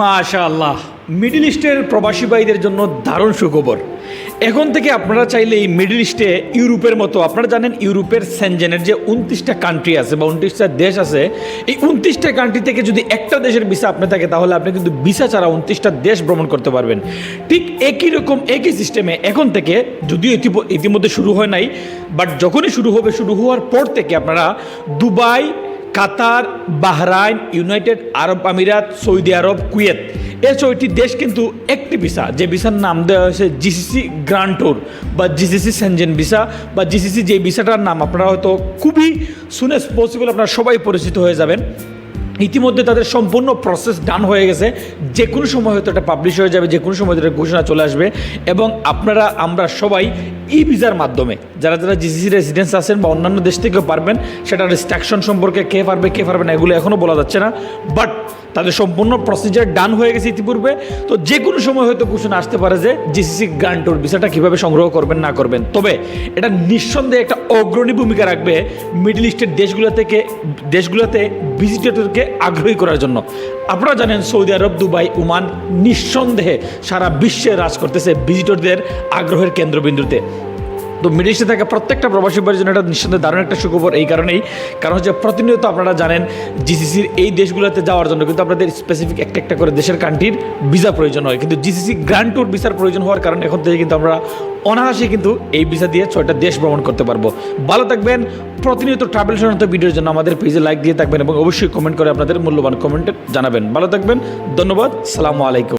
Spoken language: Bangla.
মাশাআল্লাহ। মিডল ইস্টের প্রবাসী ভাইদের জন্য দারুণ সুখবর। এখন থেকে আপনারা চাইলে এই মিডল ইস্টে ইউরোপের মতো, আপনারা জানেন ইউরোপের সেনজেনের যে উনত্রিশটা কান্ট্রি আছে বা উনত্রিশটা দেশ আছে, এই উনত্রিশটা কান্ট্রি থেকে যদি একটা দেশের ভিসা আপনি থাকে, তাহলে আপনি কিন্তু ভিসা ছাড়া উনত্রিশটা দেশ ভ্রমণ করতে পারবেন। ঠিক একই রকম, একই সিস্টেমে এখন থেকে, যদিও ইতিমধ্যে শুরু হয় নাই বাট যখনই শুরু হবে, শুরু হওয়ার পর থেকে আপনারা Dubai Qatar, Bahrain, United Arab আমিরাত, সৌদি আরব, কুয়েত। এই ছয়টি দেশ কিন্তু একটি ভিসা। যে ভিসার নাম দেওয়া হয়েছে জিসিসি গ্রান্ড ট্যুর বা জিসিসি সেনজেন ভিসা বা জিসিসি যে ভিসাটার নাম আপনারা হয়তো খুবই এস পসিবল আপনারা সবাই পরিচিত হয়ে যাবেন। ইতিমধ্যে তাদের সম্পূর্ণ প্রসেস ডান হয়ে গেছে। যে কোনো সময় হয়তো এটা পাবলিশ হয়ে যাবে যে কোনো সময় এটা ঘোষণা চলে আসবে। এবং আপনারা, আমরা সবাই ই ভিসার মাধ্যমে। যারা যারা জিসিসি রেসিডেন্স আছেন বা অন্যান্য দেশ থেকেও পারবেন সেটা রেস্ট্রাকশন সম্পর্কে কে পারবে কে পারবে না, এগুলো এখনও বলা যাচ্ছে না। বাট তাদের সম্পূর্ণ প্রসিজার ডান হয়ে গেছে ইতিপূর্বে। তো যে কোনো সময় হয়তো ঘোষণা আসতে পারে যে জিসিসি গ্রান্টোর ভিসাটা কীভাবে সংগ্রহ করবেন, না করবেন। তবে এটা নিঃসন্দেহে একটা অগ্রণী ভূমিকা রাখবে মিডল ইস্টের দেশগুলো থেকে, দেশগুলোতে ভিজিটরকে আগ্রহী করার জন্য। আপনারা জানেন সৌদি আরব, দুবাই, ওমান নিঃসন্দেহে সারা বিশ্বে রাজ করতেছে ভিজিটরদের আগ্রহের কেন্দ্রবিন্দুতে। তো মিডিল থাকা প্রত্যেকটা প্রবাসী ভাইয়ের জন্য এটা নিঃসন্দেহে দারুণ একটা সুখবর এই কারণেই। কারণ হচ্ছে প্রতিনিয়ত আপনারা জানেন জিসিসির এই দেশগুলোতে যাওয়ার জন্য কিন্তু আপনাদের স্পেসিফিক একটা একটা করে দেশের কান্ট্রির ভিসা প্রয়োজন হয়। কিন্তু জিসিসি গ্র্যান্ড ট্যুর ভিসার প্রয়োজন হওয়ার কারণে এখন থেকে কিন্তু আমরা অনায়াসে কিন্তু এই ভিসা দিয়ে ছয়টা দেশ ভ্রমণ করতে পারব। ভালো থাকবেন, প্রতিনিয়ত ট্রাভেল সংক্রান্ত ভিডিওর জন্য আমাদের পেজে লাইক দিয়ে থাকবেন এবং অবশ্যই কমেন্ট করে আপনাদের মূল্যবান কমেন্টে জানাবেন। ভালো থাকবেন, ধন্যবাদ, সালামু আলাইকুম।